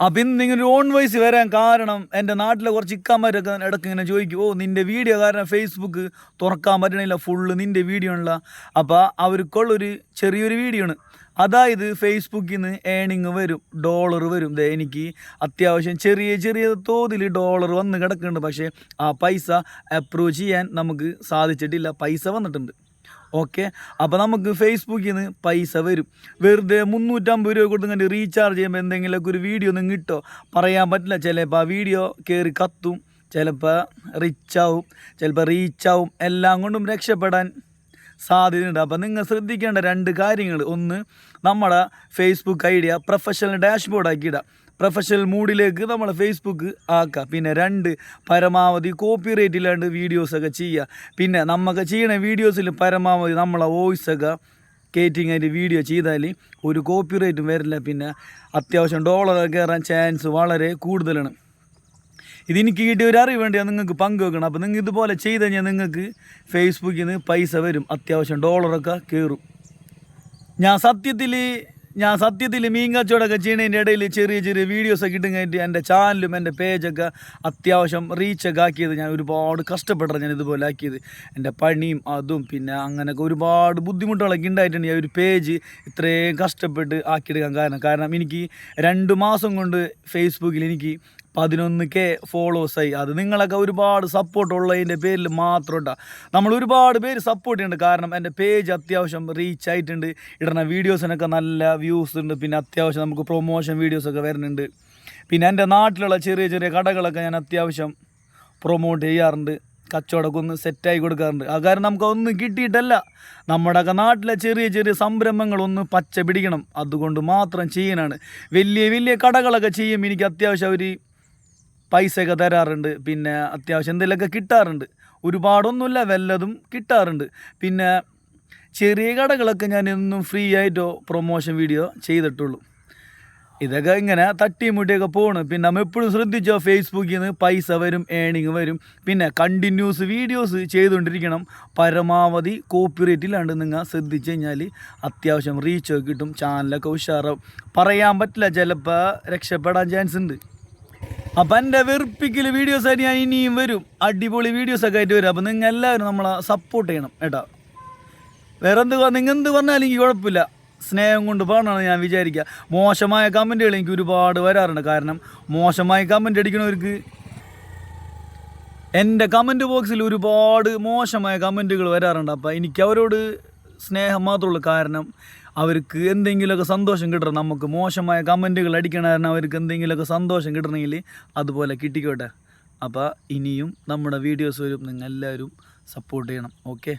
അപ്പം ഇന്ന് ഇങ്ങനെ ഓൺ വോയിസ് വരാൻ കാരണം എന്റെ നാട്ടിലെ കുറച്ച് ഇക്കാമാരൊക്കെ ഇടയ്ക്ക് ഇങ്ങനെ ചോദിക്കും ഓ നിന്റെ വീഡിയോ കാരണം ഫേസ്ബുക്ക് തുറക്കാൻ പറ്റണില്ല ഫുള്ള് നിന്റെ വീഡിയോ ഉള്ള അപ്പോൾ അവർക്കുള്ളൊരു ചെറിയൊരു വീഡിയോ ആണ്. അതായത് ഫേസ്ബുക്കിൽ നിന്ന് ഏണിങ് വരും ഡോളർ വരും. ദേ എനിക്ക് അത്യാവശ്യം ചെറിയ ചെറിയ തോതിൽ ഡോളർ വന്ന് കിടക്കുന്നുണ്ട്. പക്ഷേ ആ പൈസ അപ്രൂവ് ചെയ്യാൻ നമുക്ക് സാധിച്ചിട്ടില്ല. പൈസ വന്നിട്ടുണ്ട്. ഓക്കെ? അപ്പോൾ നമുക്ക് ഫേസ്ബുക്കിൽ നിന്ന് പൈസ വരും. വെറുതെ മുന്നൂറ്റമ്പത് രൂപ കൊടുത്ത് റീചാർജ് ചെയ്യുമ്പോൾ എന്തെങ്കിലുമൊക്കെ ഒരു വീഡിയോ ഒന്നും കിട്ടോ പറയാൻ പറ്റില്ല. ചിലപ്പോൾ ആ വീഡിയോ കയറി കത്തും. ചിലപ്പോൾ റിച്ച് ആവും. ചിലപ്പോൾ റീച്ച് ആവും. എല്ലാം കൊണ്ടും രക്ഷപ്പെടാൻ സാധ്യതയുണ്ട്. അപ്പോൾ നിങ്ങൾ ശ്രദ്ധിക്കേണ്ട രണ്ട് കാര്യങ്ങൾ ഒന്ന് നമ്മുടെ ഫേസ്ബുക്ക് ഐഡിയ പ്രൊഫഷണൽ ഡാഷ്ബോർഡ് ആക്കി ഇടുക പ്രൊഫഷണൽ മൂഡിലേക്ക് നമ്മൾ ഫേസ്ബുക്ക് ആക്കുക. പിന്നെ രണ്ട് പരമാവധി കോപ്പി റേറ്റ് ഇല്ലാണ്ട് വീഡിയോസൊക്കെ ചെയ്യുക. പിന്നെ നമുക്ക് ചെയ്യണ വീഡിയോസിൽ പരമാവധി നമ്മളെ വോയിസൊക്കെ കേറ്റിങ് അതിന്റെ വീഡിയോ ചെയ്താൽ ഒരു കോപ്പി റേറ്റും വരില്ല. പിന്നെ അത്യാവശ്യം ഡോളർ കയറാൻ ചാൻസ് വളരെ കൂടുതലാണ്. ഇതെനിക്ക് കിട്ടിയ ഒരു അറിവ് വേണ്ടിയാണ് നിങ്ങൾക്ക് പങ്കുവെക്കണം അപ്പോൾ നിങ്ങൾ ഇതുപോലെ ചെയ്ത് കഴിഞ്ഞാൽ നിങ്ങൾക്ക് ഫേസ്ബുക്കിൽ നിന്ന് പൈസ വരും. അത്യാവശ്യം ഡോളറൊക്കെ കയറും ഞാൻ സത്യത്തിൽ ഞാൻ സത്യത്തിൽ മീൻ കച്ചവടമൊക്കെ ചെയ്യണതിന്റെ ഇടയിൽ ചെറിയ ചെറിയ വീഡിയോസൊക്കെ ഇട്ടും കഴിഞ്ഞിട്ട് എന്റെ ചാനലും എന്റെ പേജൊക്കെ അത്യാവശ്യം റീച്ചൊക്കെ ആക്കിയത് ഞാൻ ഒരുപാട് കഷ്ടപ്പെട്ടാണ് ഞാൻ ഇതുപോലെ ആക്കിയത്. എന്റെ പണിയും അതും പിന്നെ അങ്ങനെയൊക്കെ ഒരുപാട് ബുദ്ധിമുട്ടുകളൊക്കെ ഉണ്ടായിട്ടുണ്ട്. ഈ ഒരു പേജ് ഇത്രയും കഷ്ടപ്പെട്ട് ആക്കിയെടുക്കാൻ കാരണം കാരണം എനിക്ക് രണ്ട് മാസം കൊണ്ട് ഫേസ്ബുക്കിൽ എനിക്ക് പതിനൊന്ന് കെ ഫോളോവേഴ്സായി. അത് നിങ്ങളൊക്കെ ഒരുപാട് സപ്പോർട്ട് ഉള്ളതിന്റെ പേരിൽ മാത്രം ഉണ്ടാ നമ്മൾ ഒരുപാട് പേര് സപ്പോർട്ട് ചെയ്യുന്നുണ്ട്. കാരണം എന്റെ പേജ് അത്യാവശ്യം റീച്ച് ആയിട്ടുണ്ട്. ഇടുന്ന വീഡിയോസിനൊക്കെ നല്ല വ്യൂസ് ഉണ്ട്. പിന്നെ അത്യാവശ്യം നമുക്ക് പ്രൊമോഷൻ വീഡിയോസൊക്കെ വരുന്നുണ്ട്. പിന്നെ എന്റെ നാട്ടിലുള്ള ചെറിയ ചെറിയ കടകളൊക്കെ ഞാൻ അത്യാവശ്യം പ്രൊമോട്ട് ചെയ്യാറുണ്ട്. കച്ചവടമൊക്കെ ഒന്ന് സെറ്റായി കൊടുക്കാറുണ്ട്. ആ കാരണം നമുക്ക് ഒന്നും കിട്ടിയിട്ടല്ല. നമ്മുടെയൊക്കെ നാട്ടിലെ ചെറിയ ചെറിയ സംരംഭങ്ങളൊന്ന് പച്ച പിടിക്കണം. അതുകൊണ്ട് മാത്രം ചെയ്യാനാണ്. വലിയ വലിയ കടകളൊക്കെ ചെയ്യും എനിക്ക് അത്യാവശ്യം അവർ പൈസയൊക്കെ തരാറുണ്ട്. പിന്നെ അത്യാവശ്യം എന്തെങ്കിലുമൊക്കെ കിട്ടാറുണ്ട്. ഒരുപാടൊന്നുമില്ല വല്ലതും കിട്ടാറുണ്ട്. പിന്നെ ചെറിയ കടകളൊക്കെ ഞാൻ എന്നും ഫ്രീ ആയിട്ടോ പ്രൊമോഷൻ വീഡിയോ ചെയ്തിട്ടുള്ളൂ. ഇതൊക്കെ ഇങ്ങനെ തട്ടിമുട്ടിയൊക്കെ പോണ്. പിന്നെ നമ്മൾ എപ്പോഴും ശ്രദ്ധിച്ചോ ഫേസ്ബുക്കിൽ നിന്ന് പൈസ വരും ഏണിങ് വരും. പിന്നെ കണ്ടിന്യൂസ് വീഡിയോസ് ചെയ്തുകൊണ്ടിരിക്കണം. പരമാവധി കോപ്പിറേറ്റിലാണ്ട് നിങ്ങൾ ശ്രദ്ധിച്ച് കഴിഞ്ഞാൽ അത്യാവശ്യം റീച്ചൊക്കെ കിട്ടും. ചാനലൊക്കെ ഉഷാറാവും. പറയാൻ പറ്റില്ല ചിലപ്പോൾ രക്ഷപ്പെടാൻ ചാൻസ് ഉണ്ട്. അപ്പം എന്റെ വെറുപ്പിക്കൽ വീഡിയോസ് ആയിട്ട് ഞാൻ ഇനിയും വരും. അടിപൊളി വീഡിയോസൊക്കെ ആയിട്ട് വരും. അപ്പം നിങ്ങൾ എല്ലാവരും നമ്മളെ സപ്പോർട്ട് ചെയ്യണം ഏട്ടാ വേറെ എന്ത് നിങ്ങൾ എന്ത് പറഞ്ഞാലും എനിക്ക് കുഴപ്പമില്ല. സ്നേഹം കൊണ്ട് പറഞ്ഞാണ് ഞാൻ വിചാരിക്കുക മോശമായ കമന്റുകൾ എനിക്ക് ഒരുപാട് വരാറുണ്ട്. കാരണം മോശമായ കമന്റ് അടിക്കണവർക്ക് എന്റെ കമന്റ് ബോക്സിൽ ഒരുപാട് മോശമായ കമന്റുകൾ വരാറുണ്ട്. അപ്പോൾ എനിക്ക് അവരോട് സ്നേഹം മാത്രമുള്ളൂ കാരണം അവർക്ക് എന്തെങ്കിലുമൊക്കെ സന്തോഷം കിട്ടണം. നമുക്ക് മോശമായ കമന്റുകൾ അടിക്കണ അവർക്ക് എന്തെങ്കിലുമൊക്കെ സന്തോഷം കിട്ടണമെങ്കിൽ അതുപോലെ കിട്ടിക്കോട്ടെ. അപ്പോൾ ഇനിയും നമ്മുടെ വീഡിയോസ് വരും. നിങ്ങൾ എല്ലാവരും സപ്പോർട്ട് ചെയ്യണം. ഓക്കെ